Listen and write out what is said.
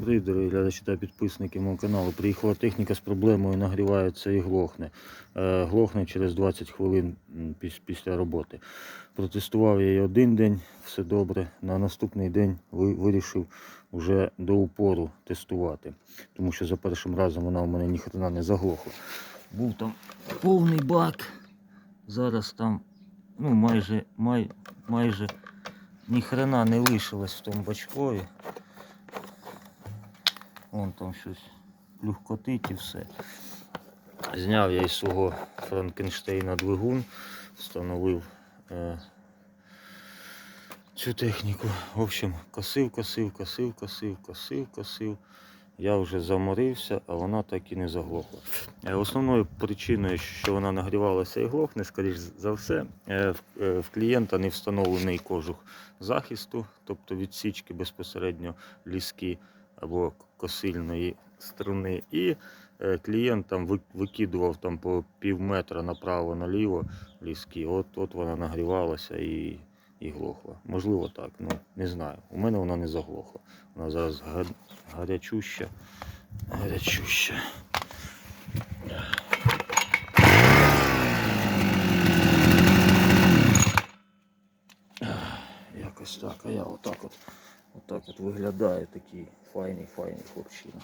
Привіт, дорогі глядачі та підписники мого каналу. Приїхала техніка з проблемою, нагрівається і глохне. Е, глохне через 20 хвилин піс- після роботи. Протестував я її один день, все добре. На наступний день ви- вирішив вже до упору тестувати. Тому що за першим разом вона у мене ніхрена не заглохла. Був там повний бак. Зараз там ну, майже, май, майже ніхрена не лишилось в тому бачкові. Вон там щось плюхкотить і все. Зняв я із свого Франкенштейна двигун, встановив е, цю техніку. В общем, косив, косив, косив, косив, косив, косив. Я вже заморився, а вона так і не заглохла. Е, Основною причиною, що вона нагрівалася і глохне, скоріш за все, е, е, в клієнта не встановлений кожух захисту, тобто відсічки безпосередньо ліски або косильної струни. І е, клієнт там викидував там по пів метра направо-наліво ліски. От, от вона нагрівалася і, і глохла. Можливо так, ну не знаю. У мене вона не заглохла. Вона зараз га- гарячуща. Гарячуща. Якось так, а я отак от, отак от виглядає такий файний, файний хлопчина.